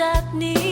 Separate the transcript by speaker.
Speaker 1: จากนี้